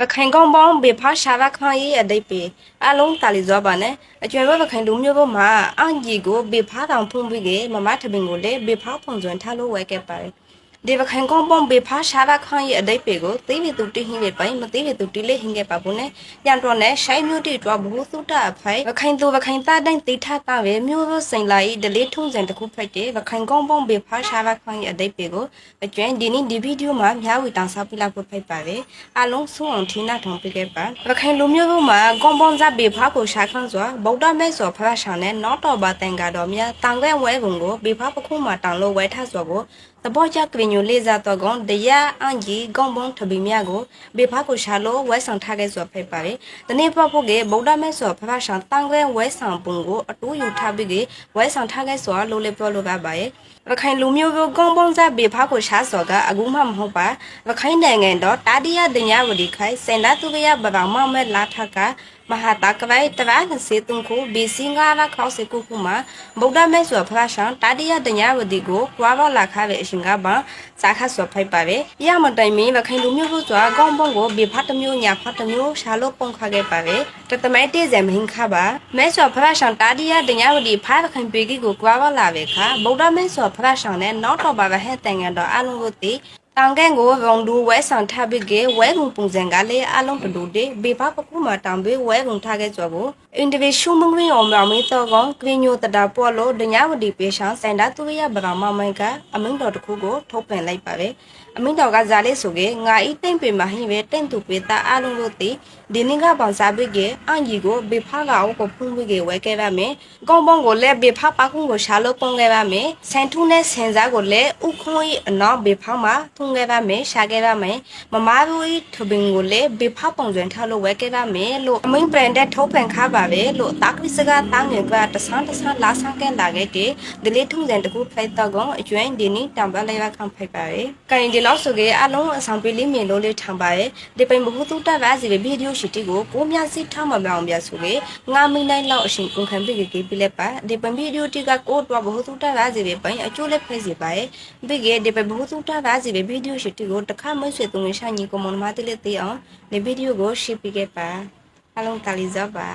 ရခိုင်ကောင်ပေါင်းဘေဖာရှာရခိုင်ရဲ့အတိတ်ပေအလုံးတာလီဇောပါနဲ့အကျွဲဘရခိုင်လူမျိုးဘမှာအန်ကြီးကိုဘေဖာတောင်ဖုံးပြီးကမမထဘင်ကိုလေဘေဖာဖုံစွန်ထားလို့ဝဲခဲ့ပါတယ် ဒီဘခိုင်ကောင်ပေါင်းဘေဖာရှာရခိုင်ရဲ့အတိတ်ပေကိုသိပြီသူတိဟင်းရဲ့ပိုင်မသိပြီသူတိလေးဟင်းခဲ့ပါဘူးနဲ့ရန်တော်နဲ့ရှိုင်းမျိုးတိတော့ဘူးသုတအဖိုင်ဘခိုင်သူဘခိုင်တာတိုင်းတိထတာပဲမျိုးဘစိန်လာဤဒလေးထုံးစံတစ်ခုဖိုက်တဲ့ဘခိုင်ကောင်ပေါင်းဘေဖာရှာရခိုင်ရဲ့အတိတ်ပေကိုအကျွဲဒီနေ့ဒီဗီဒီယိုမှာမြားဝီတောင်စားပြလိုက်ဖို့ဖိုက်ပါတယ်အလုံးဆုံးအောင်ထိနာထောင်ပြခဲ့ပါရခိုင်လူမျိုးဘမှာကွန်ပွန်ဇဘေဖာကိုရှာခန်းစွာဗုဒ္ဓမဲစောဖရရှာနဲ့နော့တော်ဘာတန်ကတော့မြတန်ခွဲဝဲဘုံကိုဘေဖာပခုမှာတောင်လို့ဝဲထစွာကိုတဘောချကရင်ညိုလေးစားတော့ကောင်တရားအန်ကြီးကွန်ပွန်ထဘီမြကိုဘေဖာကိုရှာလို့ဝဲဆောင်ထားခဲ့စွာဖိတ်ပါတယ်တနေ့ပတ်ဖို့ကဗုဒ္ဓမဲစောဖရရှာတန်ခွဲဝဲဆောင်ပုံကိုအတူယူထားပြီးကဝဲဆောင်ထားခဲ့စွာလို့လေပြောလို့ပါပါရဲ့ရခိုင်လူမျိုးကကွန်ပွန်ဇဘေဖာကိုရှာစောကအခုမှမဟုတ်ပါရခိုင်နိုင်ငံတော့တာတိယတင်ရဝဒီခိုင်စင်နာသူကရဗဗမောင်မဲလာထကမဟာတာကဝိုင်တဘာနစေတုံကိုဘီစင်္ဂါရခေါစကုခုမှာဗုဒ္ဓမဲဆိုဖရာရှန်တာတိယတညာဝတိကိုကွာဘောလာခါပဲအရှင်ကပါစာခတ်ဆိုဖိုက်ပါပဲရမတိုင်မင်းလခိုင်လူမျိုးတို့စွာကောင်းပုံကိုဘေဖတ်တမျိုးညာဖတ်တမျိုးရှာလို့ပုံခါခဲ့ပါပဲတတမဲတေးစံမင်းခါပါမဲဆိုဖရာရှန်တာတိယတညာဝတိဖားခိုင်ပေကြီးကိုကွာဘောလာပဲခါဗုဒ္ဓမဲဆိုဖရာရှန်နဲ့နောက်တော့ပါပဲဟဲ့တန်ကန်တော့အလုံးကိုတိ တန်ကန်ကိုရုံဒူဝဲဆောင်ထပ်ပြီးကဝဲကုံပုံစံကလည်းအလုံးတူတေဘေဖပကူမှာတံပေးဝဲကုံထားခဲ့ကြဘူးအင်ဒီဗီရှုံမငရအောင်မေတော့ကောင်ကရင်ညိုတတာပေါ်လို့ဒညာဝတီပေရှောင်းစန်တာသူရဗရာမမိုင်ကအမင်းတော်တခုကိုထုတ်ပင်လိုက်ပါပဲအမင်းတော်ကဇာလေးဆိုကေငါဤတိမ့်ပေမှာဟင်းပဲတင့်သူပေတာအလုံးလို့တိဒီနင်းကပေါင်စားပြီးကအန်ကြီးကိုဘေဖာကအုပ်ကိုဖုံးပြီးကဝဲခဲ့ပါမယ်ကောင်းပေါင်းကိုလည်းဘေဖာပါကုန်းကိုရှာလို့ပုံခဲ့ပါမယ်ဆန်ထူးနဲ့ဆန်စားကိုလည်းဥခွန်ဤအနောက်ဘေဖာမှာထုံခဲ့ပါမယ်ရှာခဲ့ပါမယ်မမားဘူးဤထဘင်ကိုလည်းဘေဖာပုံစံထားလို့ဝဲခဲ့ပါမယ်လို့အမင်းဘရန်တဲ့ထုတ်ပန်ခါပါပဲလို့တာကရစ်စကတာငယ်ကတဆန်းတဆန်းလာဆန်းကဲလာခဲ့တဲ့ဒီလေးထုံစံတကူဖိုက်တော့ကအကျွမ်းဒီနေ့တံပတ်လိုက်ပါခံဖိုက်ပါရဲ့ကရင်ဒီလောက်ဆိုကအလုံးအဆောင်ပေးလေးမြင်လို့လေးထံပါရဲ့ဒီပိန်ဘဟုတုတပါစီဗီဒီယိုရှိတီကိုကိုမြစီထားမပြောင်းပြဆိုကေငါမိနိုင်လောက်အရှင်ကုန်ခံပြီးကေပြလက်ပါဒီပိန်ဗီဒီယိုတီကကိုတော့ဘဟုတုတပါစီပဲပိန်အကျိုးလက်ဖဲစီပါရဲ့ပြီးကေဒီပိန်ဘဟုတုတပါစီပဲဗီဒီယိုရှိတီကိုတခါမွေးဆွေတုံးရှာညီကိုမွန်မတလေးတေးအောင်ဒီဗီဒီယိုကိုရှေ့ပြခဲ့ပါအလုံးတာလီဇောပါ